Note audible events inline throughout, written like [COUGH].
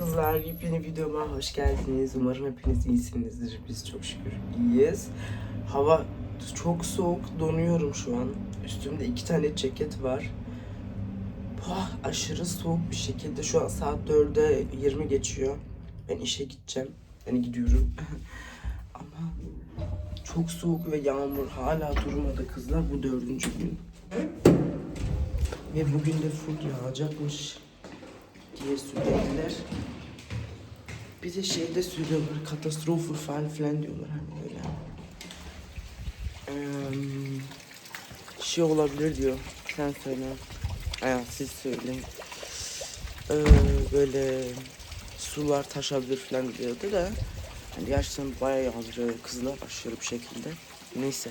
Kızlar yepyeni videoma hoş geldiniz. Umarım hepiniz iyisinizdir. Biz çok şükür iyiyiz. Hava çok soğuk. Donuyorum şu an. Üstümde iki tane ceket var. Bah, aşırı soğuk bir şekilde şu an saat 4'e 20 geçiyor. Ben işe gideceğim. Yani gidiyorum. [LAUGHS] Ama çok soğuk ve yağmur hala durmadı kızlar. Bu dördüncü gün. Ve bugün de full yağacakmış diye söylediler. Bir de şeyde söylüyorlar katastrofu falan filan diyorlar hani öyle. Eee, şey olabilir diyor. Sen söyle. Aya siz söyleyin. Eee, böyle sular taşabilir falan diyordu da. Yani gerçekten bayağı yağdırıyor kızlar aşırı bir şekilde. Neyse.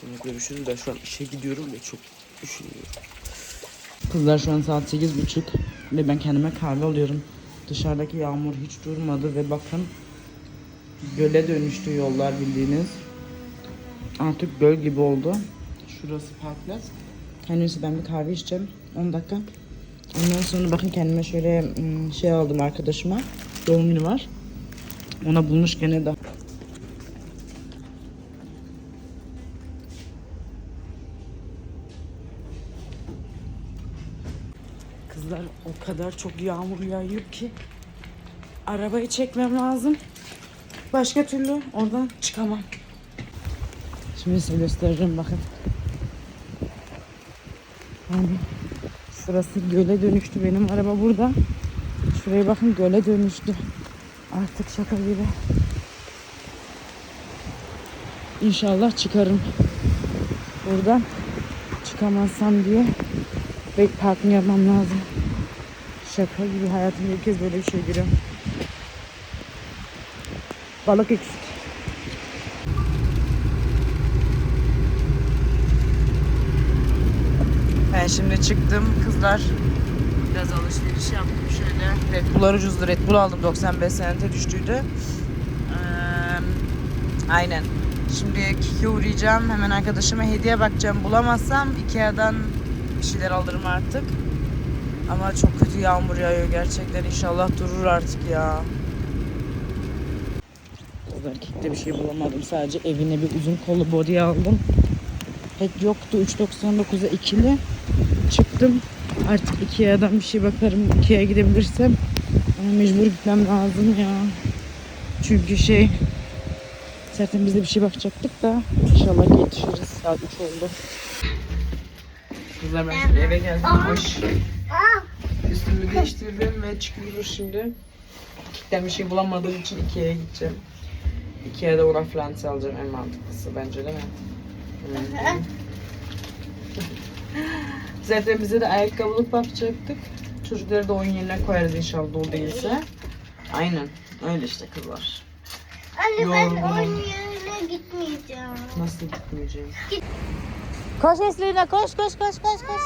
Sonra görüşürüz. Ben şu an işe gidiyorum ve çok üşüyorum. Kızlar şu an saat sekiz buçuk ve ben kendime kahve alıyorum. Dışarıdaki yağmur hiç durmadı ve bakın göle dönüştü yollar bildiğiniz. Artık göl gibi oldu. Şurası parklet. Henüz ben bir kahve içeceğim. 10 dakika. Ondan sonra bakın kendime şöyle şey aldım arkadaşıma. Doğum günü var. Ona bulmuş gene de. Kızlar o kadar çok yağmur yağıyor ki arabayı çekmem lazım. Başka türlü oradan çıkamam. Şimdi size göstereceğim bakın. Yani sırası göle dönüştü. Benim araba burada. Şuraya bakın göle dönüştü. Artık şaka gibi. İnşallah çıkarım. Buradan çıkamazsam diye Bek parkını yapmam lazım. Şaka gibi hayatımda ilk kez böyle bir şey görüyorum. Balık eksik. Ben şimdi çıktım kızlar. Biraz alışveriş yaptım şöyle. Red Bull'lar ucuzdu. Red Bull aldım 95 sente düştüydü. Ee, aynen. Şimdi Kiki uğrayacağım. Hemen arkadaşıma hediye bakacağım. Bulamazsam Ikea'dan bir şeyler alırım artık. Ama çok kötü yağmur yağıyor gerçekten. İnşallah durur artık ya. Erkekte bir şey bulamadım. Sadece evine bir uzun kollu body aldım. Pek yoktu. 3.99'a ikili. Çıktım. Artık Ikea'dan bir şey bakarım. Ikea'ya gidebilirsem. Ama mecbur gitmem lazım ya. Çünkü şey zaten biz de bir şey bakacaktık da inşallah yetişiriz. Saat 3 oldu. Kızlar ben eve geldim. Hoş. Üstümü değiştirdim ve çıkıyoruz şimdi. Kikten bir şey bulamadığım için Ikea'ya gideceğim. Ikea'da ona flanse alacağım en mantıklısı bence değil mi? [LAUGHS] Zaten bize de ayakkabılık bakacaktık. Çocukları da oyun yerine koyarız inşallah dolu değilse. Aynen. Öyle işte kızlar. Anne ben Yorgunum. oyun yerine gitmeyeceğim. Nasıl gitmeyeceğim? Koş Eslina koş koş koş koş koş.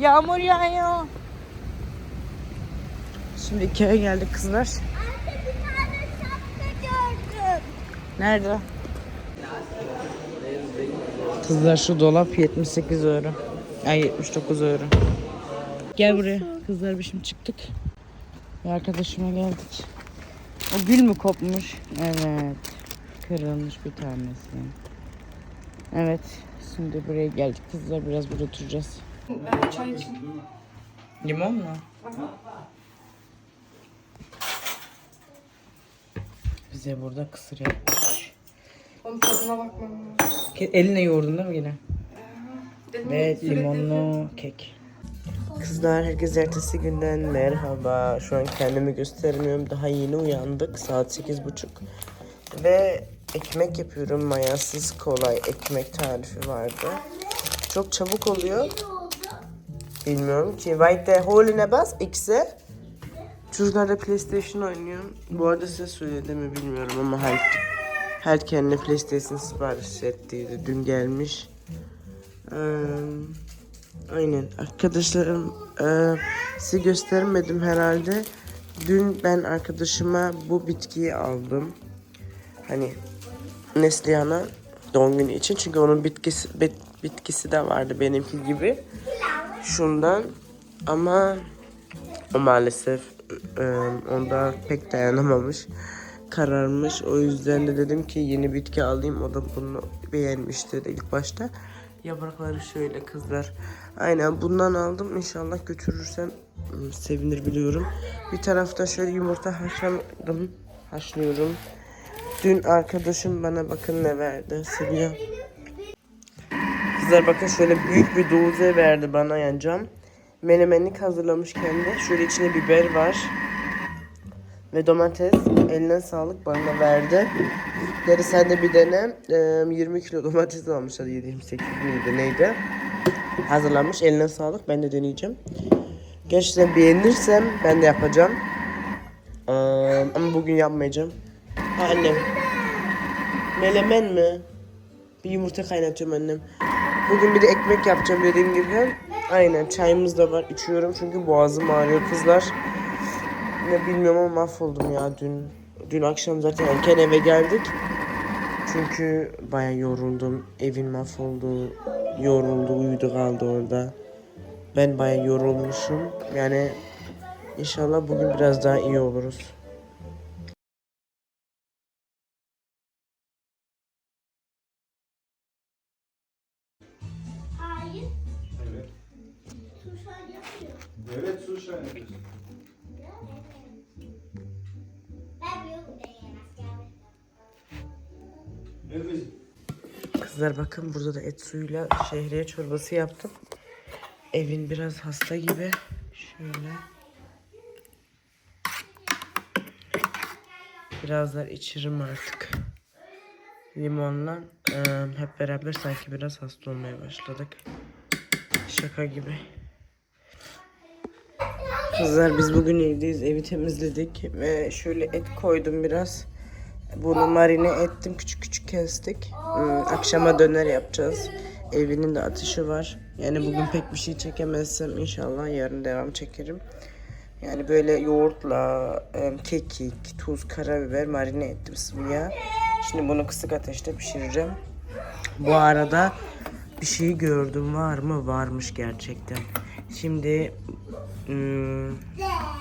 Yağmur yağıyor. Şimdi Ikea'ya geldik kızlar. Anne bir tane şapka gördüm. Nerede? Kızlar şu dolap 78 euro. Ay 79 euro. Gel buraya. Kızlar bir şimdi çıktık. Bir arkadaşıma geldik. O gül mü kopmuş? Evet. Kırılmış bir tanesi. Evet. Şimdi buraya geldik kızlar. Biraz burada oturacağız. Çay için. Limon mu? Bize burada kısır yapmış. Onun tadına bakmam lazım. Eline yoğurdun değil mi yine? Dedim Ve sürekli- limonlu kek. Kızlar herkes ertesi günden merhaba. Şu an kendimi göstermiyorum. Daha yeni uyandık. Saat sekiz buçuk. Ve ekmek yapıyorum. Mayasız kolay ekmek tarifi vardı. Çok çabuk oluyor. Bilmiyorum ki. White holine bas X'e. Çocuklar da PlayStation oynuyor. Bu arada size söyledi mi bilmiyorum ama her, her kendine PlayStation sipariş ettiydi. Dün gelmiş. Ee, aynen. Arkadaşlarım e, size göstermedim herhalde. Dün ben arkadaşıma bu bitkiyi aldım. Hani Neslihan'a doğum günü için. Çünkü onun bitkisi bit- bitkisi de vardı benimki gibi. Şundan ama o maalesef onda pek dayanamamış. Kararmış. O yüzden de dedim ki yeni bitki alayım. O da bunu beğenmişti de ilk başta. Yaprakları şöyle kızlar. Aynen bundan aldım. İnşallah götürürsem ım, sevinir biliyorum. Bir tarafta şöyle yumurta haşladım. Haşlıyorum. Dün arkadaşım bana bakın ne verdi. Seviyor. Kızlar bakın şöyle büyük bir doze verdi bana yani cam. Menemenlik hazırlamış kendi. Şöyle içine biber var. Ve domates. Eline sağlık bana verdi. Dedi sen de bir dene. Ee, 20 kilo domates almış. Hadi 28 miydi neydi? Hazırlanmış. Eline sağlık. Ben de deneyeceğim. Gerçekten beğenirsem ben de yapacağım. Ee, ama bugün yapmayacağım. Annem. Melemen mi? Bir yumurta kaynatıyorum annem. Bugün bir de ekmek yapacağım dediğim gibi. Aynen çayımız da var içiyorum çünkü boğazım ağrıyor kızlar. Ne bilmiyorum ama mahvoldum ya dün. Dün akşam zaten erken eve geldik. Çünkü baya yoruldum. Evin mahvoldu. Yoruldu, uyudu kaldı orada. Ben baya yorulmuşum. Yani inşallah bugün biraz daha iyi oluruz. Kızlar bakın burada da et suyuyla şehriye çorbası yaptım. Evin biraz hasta gibi. Şöyle. Birazdan içirim artık. Limonla eee, hep beraber sanki biraz hasta olmaya başladık. Şaka gibi. Kızlar biz bugün evdeyiz. Evi temizledik ve şöyle et koydum biraz. Bunu marine ettim. Küçük küçük kestik. Hmm, akşama döner yapacağız. Evinin de ateşi var. Yani bugün pek bir şey çekemezsem inşallah yarın devam çekerim. Yani böyle yoğurtla kekik, tuz, karabiber marine ettim sıvıya. Şimdi bunu kısık ateşte pişireceğim. Bu arada bir şey gördüm var mı? Varmış gerçekten. Şimdi hmm,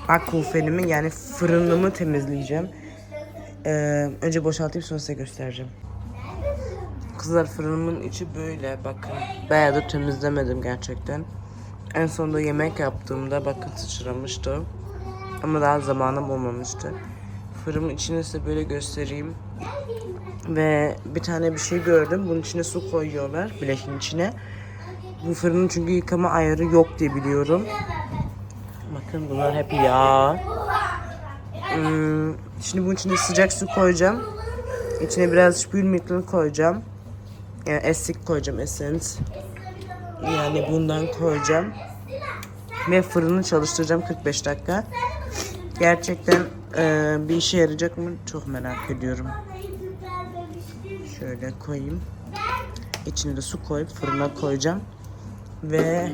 akufenimi yani fırınımı temizleyeceğim. Ee, önce boşaltayım sonra size göstereceğim. Kızlar fırınımın içi böyle bakın. Bayağıdır temizlemedim gerçekten. En sonunda yemek yaptığımda bakın sıçramıştı. Ama daha zamanım olmamıştı. Fırının içini size böyle göstereyim. Ve bir tane bir şey gördüm. Bunun içine su koyuyorlar. Bileşin içine. Bu fırının çünkü yıkama ayarı yok diye biliyorum. Bakın bunlar hep yağ. Hmm, şimdi bunun içine sıcak su koyacağım. İçine biraz spülmittel koyacağım. Yani esik koyacağım essence. Yani bundan koyacağım. Ve fırını çalıştıracağım 45 dakika. Gerçekten e, bir işe yarayacak mı çok merak ediyorum. Şöyle koyayım. İçine de su koyup fırına koyacağım. Ve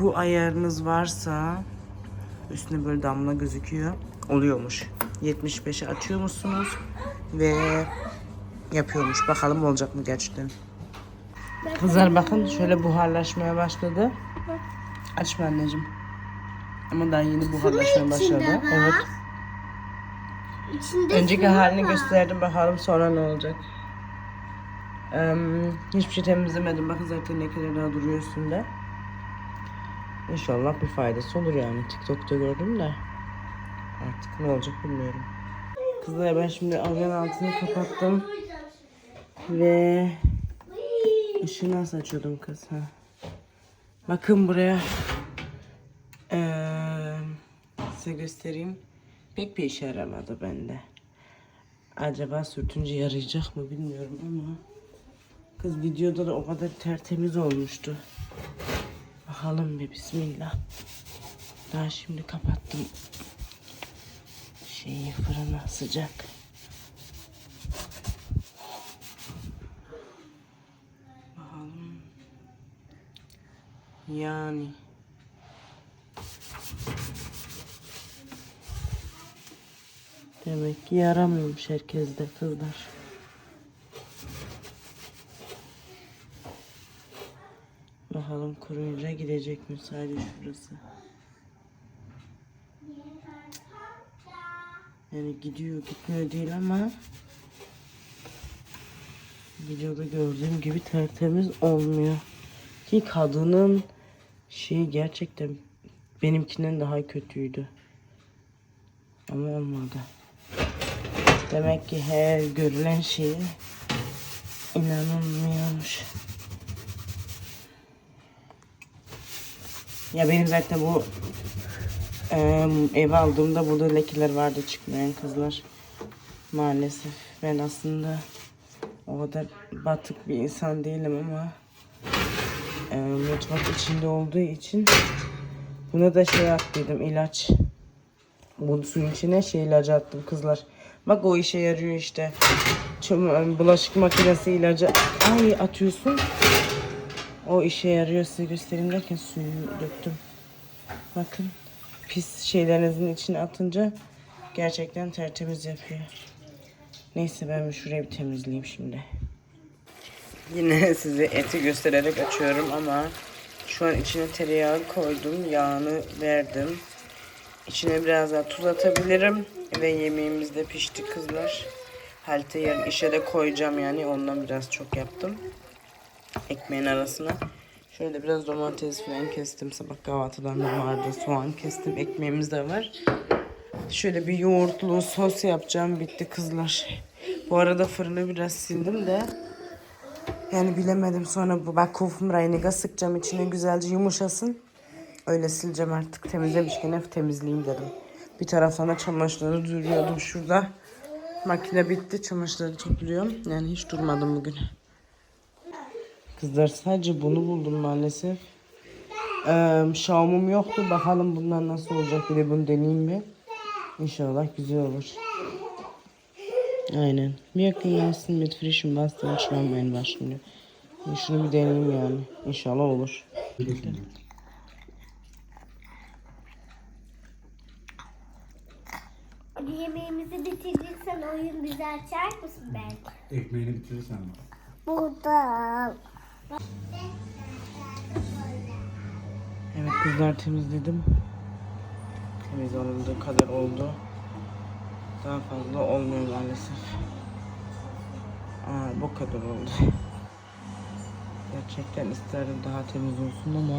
bu ayarınız varsa üstüne böyle damla gözüküyor. Oluyormuş. 75'e açıyor musunuz? Ve yapıyormuş. Bakalım olacak mı gerçekten. Kızlar bakın şöyle buharlaşmaya başladı. Açma anneciğim. Ama daha yeni buharlaşmaya başladı. Evet. İçinde Önceki halini gösterdim bakalım sonra ne olacak. Eee, hiçbir şey temizlemedim. Bakın zaten lekeler daha duruyor üstünde. İnşallah bir faydası olur yani. TikTok'ta gördüm de. Artık ne olacak bilmiyorum. Kızlar ben şimdi alyan altını kapattım. Ve ışığı nasıl açıyordum kız ha? Bakın buraya. Eee size göstereyim. Pek bir işe yaramadı bende. Acaba sürtünce yarayacak mı bilmiyorum ama kız videoda da o kadar tertemiz olmuştu. Bakalım bir bismillah. Daha şimdi kapattım. Şeyi fırına sıcak. Bakalım. Yani Demek ki yaramıyormuş herkeste kızlar. Bakalım kuruyunca gidecek mi sadece şurası. Yani gidiyor gitmiyor değil ama videoda gördüğüm gibi tertemiz olmuyor. Ki kadının şeyi gerçekten benimkinden daha kötüydü. Ama olmadı. Demek ki her görülen şeye inanılmıyormuş. Ya benim zaten bu eee ev aldığımda burada lekeler vardı çıkmayan kızlar. Maalesef ben aslında o kadar batık bir insan değilim ama eee mutfak içinde olduğu için buna da şey yaptıydım ilaç. Bu suyun içine şey ilacı attım kızlar. Bak o işe yarıyor işte. Çım- bulaşık makinesi ilacı ay atıyorsun. O işe yarıyor size göstereyim derken suyu döktüm. Bakın pis şeylerinizin içine atınca gerçekten tertemiz yapıyor. Neyse ben bir şurayı bir temizleyeyim şimdi. Yine [LAUGHS] size eti göstererek açıyorum ama şu an içine tereyağı koydum. Yağını verdim. İçine biraz daha tuz atabilirim. Ve yemeğimiz de pişti kızlar. Halte yarın işe de koyacağım yani. Ondan biraz çok yaptım. Ekmeğin arasına. Şöyle biraz domates falan kestim. Sabah kahvaltıdan da vardı. Soğan kestim. Ekmeğimiz de var. Şöyle bir yoğurtlu sos yapacağım. Bitti kızlar. Bu arada fırını biraz sildim de. Yani bilemedim sonra bu bak kufum rayniga sıkacağım içine güzelce yumuşasın. Öyle sileceğim artık. Temizlemişken hep temizleyeyim dedim. Bir taraftan da çamaşırları duruyordum şurada. Makine bitti. Çamaşırları topluyorum. Yani hiç durmadım bugün. Kızlar sadece bunu buldum maalesef. Ee, Xiaomi'm yoktu. Bakalım bundan nasıl olacak. Bir de bunu deneyeyim bir. İnşallah güzel olur. Aynen. Bir yakın gelsin mit frischen bastım çıkarmayın başlıyor. Şunu bir deneyeyim yani. İnşallah olur. Yemeğimizi bitirdiysen oyun bizi açar mısın belki? Ekmeğini bitirirsen bak. Burada. Evet kızlar temizledim. Temiz alındığı kadar oldu. Daha fazla olmuyor maalesef. Aa, bu kadar oldu. Gerçekten isterdim daha temiz olsun ama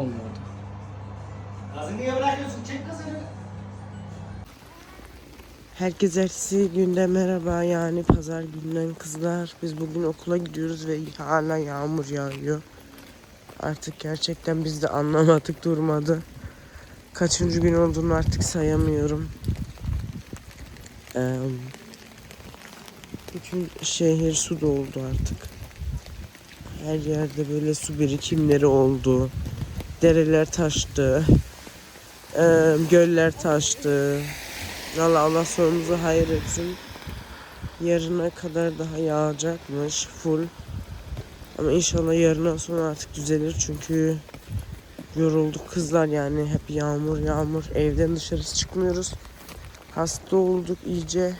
olmadı. Herkese ertesi günde merhaba yani pazar günden kızlar. Biz bugün okula gidiyoruz ve hala yağmur yağıyor. Artık gerçekten biz de anlamadık durmadı. Kaçıncı gün olduğunu artık sayamıyorum. Ee, bütün şehir su doldu artık. Her yerde böyle su birikimleri oldu. Dereler taştı. Ee, göller taştı. Allah Allah sonumuzu hayır etsin. Yarına kadar daha yağacakmış full. Ama inşallah yarından sonra artık düzelir çünkü yorulduk kızlar yani hep yağmur yağmur evden dışarı çıkmıyoruz. Hasta olduk iyice.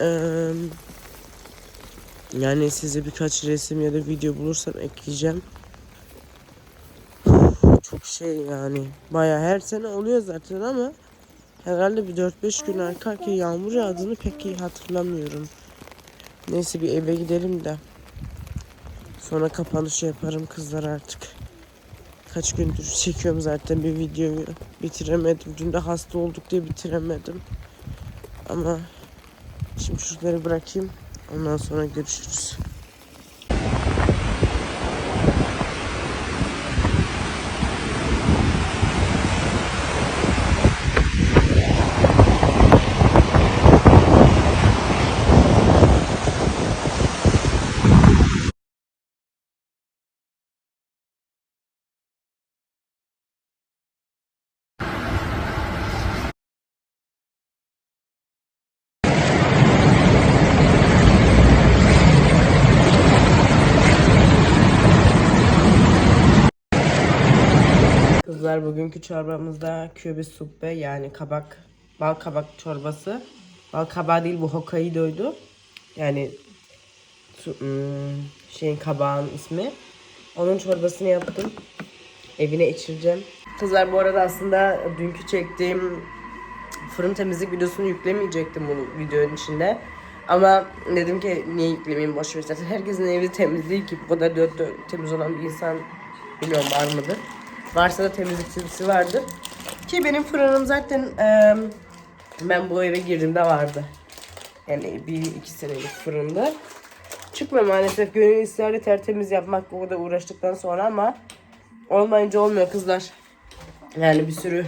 Ee, yani size birkaç resim ya da video bulursam ekleyeceğim. Çok şey yani. Baya her sene oluyor zaten ama herhalde bir 4-5 gün arka arkaya yağmur yağdığını pek iyi hatırlamıyorum. Neyse bir eve gidelim de. Sonra kapanış yaparım kızlar artık. Kaç gündür çekiyorum zaten bir videoyu. Bitiremedim. Dün de hasta olduk diye bitiremedim. Ama şimdi şunları bırakayım. Ondan sonra görüşürüz. Kızlar bugünkü çorbamızda kübe suppe yani kabak, bal kabak çorbası. Bal kabağı değil bu Hokkaido'ydu. Yani hmm, şeyin kabağın ismi. Onun çorbasını yaptım. Evine içireceğim. Kızlar bu arada aslında dünkü çektiğim fırın temizlik videosunu yüklemeyecektim bu videonun içinde. Ama dedim ki niye yüklemeyeyim boş ver zaten herkesin evi temiz değil ki bu kadar dört dört temiz olan bir insan bilmiyorum var mıdır. Varsa da temizlikçisi vardır. Ki benim fırınım zaten eee, ben bu eve girdiğimde vardı. Yani bir iki senelik fırında. Çıkmıyor maalesef. Gönül isterdi tertemiz yapmak o kadar uğraştıktan sonra ama olmayınca olmuyor kızlar. Yani bir sürü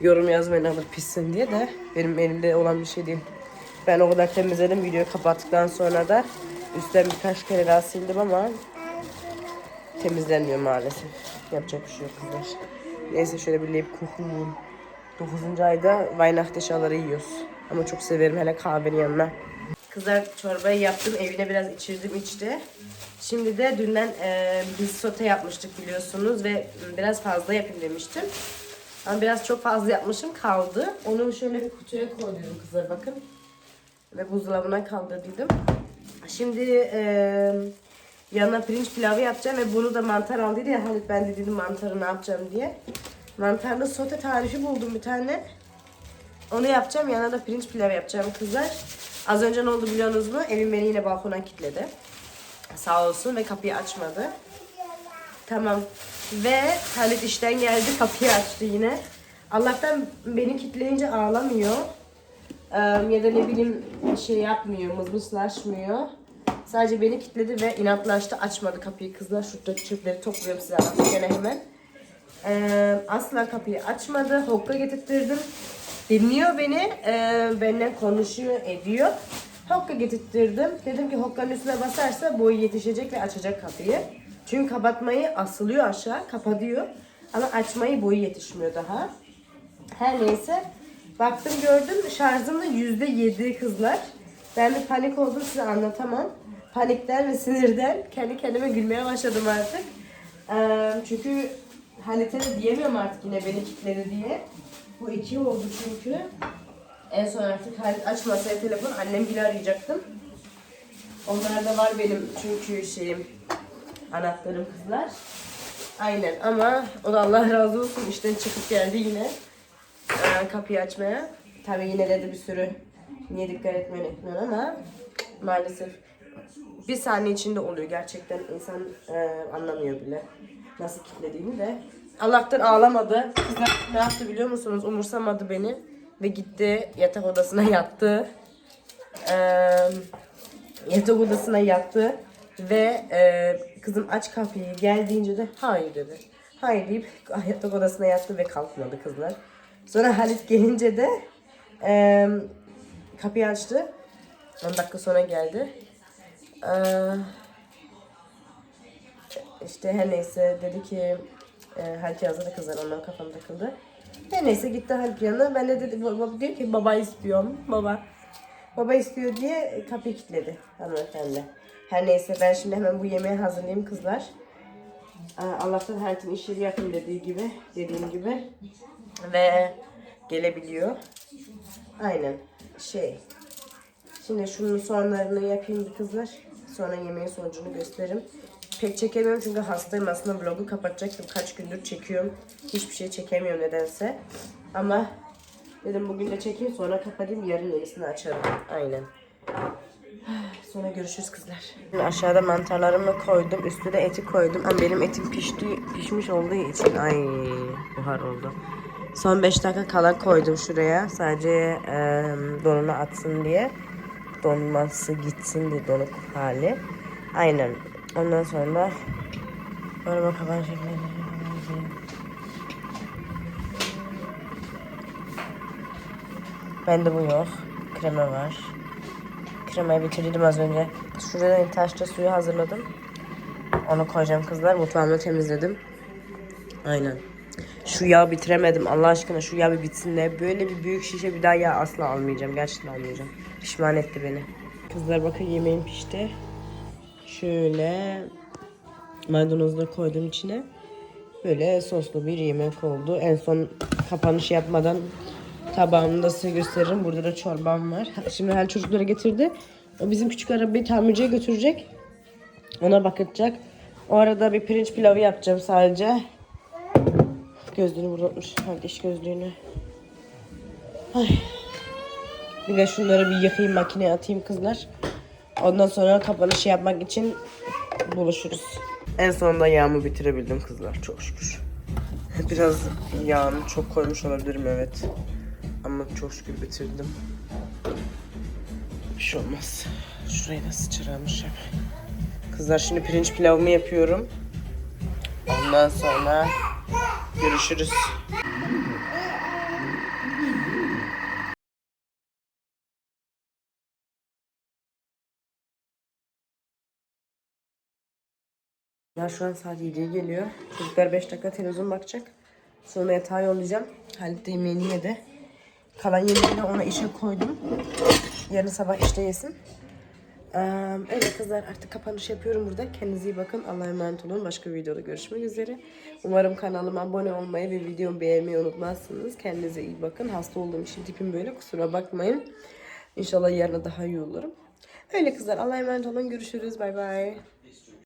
yorum yazmayın ama pissin diye de benim elimde olan bir şey değil. Ben o kadar temizledim videoyu kapattıktan sonra da üstten birkaç kere daha sildim ama temizlenmiyor maalesef. Yapacak bir şey yok kızlar. Neyse şöyle bir Lebkuchen. 9. ayda Weihnacht eşyaları yiyoruz. Ama çok severim hele kahvenin yanına. Kızlar çorbayı yaptım. Evine biraz içirdim içti. Şimdi de dünden e, biz sote yapmıştık biliyorsunuz ve biraz fazla yapayım demiştim. Ama biraz çok fazla yapmışım kaldı. Onu şöyle bir kutuya koydum kızlar bakın. Ve buzdolabına kaldırdım. Şimdi e, yanına pirinç pilavı yapacağım ve bunu da mantar aldıydı ya Halit ben de dedim mantarı ne yapacağım diye. Mantarlı sote tarifi buldum bir tane. Onu yapacağım yanına da pirinç pilavı yapacağım kızlar. Az önce ne oldu biliyorsunuz mu? Evim beni yine balkona kilitledi. Sağ olsun ve kapıyı açmadı. Tamam. Ve Halit işten geldi kapıyı açtı yine. Allah'tan beni kilitleyince ağlamıyor. Ee, ya da ne bileyim şey yapmıyor, mızmızlaşmıyor. Sadece beni kilitledi ve inatlaştı. Açmadı kapıyı kızlar. Şurada çöpleri topluyorum size anlatayım gene hemen. Ee, asla kapıyı açmadı. Hokka getirttirdim. Dinliyor beni. Ee, benimle konuşuyor, ediyor. Hokka getirttirdim. Dedim ki hokkanın üstüne basarsa boyu yetişecek ve açacak kapıyı. Çünkü kapatmayı asılıyor aşağı, kapatıyor. Ama açmayı boyu yetişmiyor daha. Her neyse. Baktım gördüm şarjım da yüzde yedi kızlar. Ben bir panik oldum size anlatamam. Panikten ve sinirden kendi kendime gülmeye başladım artık. Ee, çünkü Halit'e diyemiyorum artık yine beni kilitledi diye. Bu iki oldu çünkü. En son artık Halit açmasaya telefon annem bile arayacaktım. Onlar da var benim çünkü şeyim anahtarım kızlar. Aynen ama o da Allah razı olsun işten çıkıp geldi yine e, kapıyı açmaya. Tabii yine dedi bir sürü niye dikkat etmiyorsun etmiyorsun ama maalesef bir saniye içinde oluyor gerçekten insan e, anlamıyor bile nasıl kilitlediğini de. Allah'tan ağlamadı. Kızlar ne yaptı biliyor musunuz? Umursamadı beni ve gitti yatak odasına yattı. Ee, yatak odasına yattı ve e, kızım aç kapıyı gel deyince de hayır dedi. Hayır deyip yatak odasına yattı ve kalkmadı kızlar. Sonra Halit gelince de e, kapıyı açtı. 10 dakika sonra geldi. Ee, işte her neyse dedi ki e, Halit yazdı kızlar ondan kafam takıldı. Her neyse gitti Halit yanına. Ben de dedi, baba diyor ki baba istiyorum. Baba. Baba istiyor diye kapıyı kilitledi hanımefendi. Her neyse ben şimdi hemen bu yemeği hazırlayayım kızlar. Aa, Allah'tan Halit'in iş yeri yakın dediği gibi, dediğim gibi. Ve gelebiliyor. Aynen. Şey. Şimdi şunun soğanlarını yapayım kızlar. Sonra yemeğin sonucunu gösteririm. Pek çekemiyorum çünkü hastayım. Aslında vlogu kapatacaktım. Kaç gündür çekiyorum. Hiçbir şey çekemiyorum nedense. Ama dedim bugün de çekeyim sonra kapatayım. Yarın yenisini açarım. Aynen. Sonra görüşürüz kızlar. Aşağıda mantarlarımı koydum. Üstüne eti koydum. Ama benim etim pişti, pişmiş olduğu için ay buhar oldu. Son 5 dakika kala koydum şuraya. Sadece e, donuna atsın diye. Donması gitsin diye donuk hali. Aynen. Ondan sonra araba kapan şeklinde. Bende bu yok. Krema var. Kremayı bitirdim az önce. Şurada taşta suyu hazırladım. Onu koyacağım kızlar. Mutfağımı temizledim. Aynen. Şu yağ bitiremedim. Allah aşkına şu yağ bir bitsin de. Böyle bir büyük şişe bir daha yağ asla almayacağım. Gerçekten almayacağım. Pişman etti beni. Kızlar bakın yemeğim pişti. Şöyle maydanozları koydum içine. Böyle soslu bir yemek oldu. En son kapanış yapmadan tabağımı da size gösteririm. Burada da çorbam var. Şimdi her çocuklara getirdi. O bizim küçük arabayı tamirciye götürecek. Ona bakacak. O arada bir pirinç pilavı yapacağım sadece. Gözlüğünü burada unutmuş. Hadi iş gözlüğünü. Ay. Bir de şunları bir yıkayayım makineye atayım kızlar. Ondan sonra kapanışı yapmak için buluşuruz. En sonunda yağımı bitirebildim kızlar çok şükür. [LAUGHS] Biraz yağını çok koymuş olabilirim evet. Ama çok şükür bitirdim. Bir şey olmaz. Şurayı da sıçramış hep. Kızlar şimdi pirinç pilavımı yapıyorum. Ondan sonra görüşürüz. Ya şu an saat 7'ye geliyor. Çocuklar 5 dakika televizyon bakacak. Sonra yatağa yollayacağım. Halit de yemeğini yedi. Kalan yemeğini ona işe koydum. Yarın sabah işte yesin. Ee, öyle kızlar artık kapanış yapıyorum burada. Kendinize iyi bakın. Allah'a emanet olun. Başka bir videoda görüşmek üzere. Umarım kanalıma abone olmayı ve videomu beğenmeyi unutmazsınız. Kendinize iyi bakın. Hasta olduğum için tipim böyle. Kusura bakmayın. İnşallah yarına daha iyi olurum. Öyle kızlar. Allah'a emanet olun. Görüşürüz. Bay bay.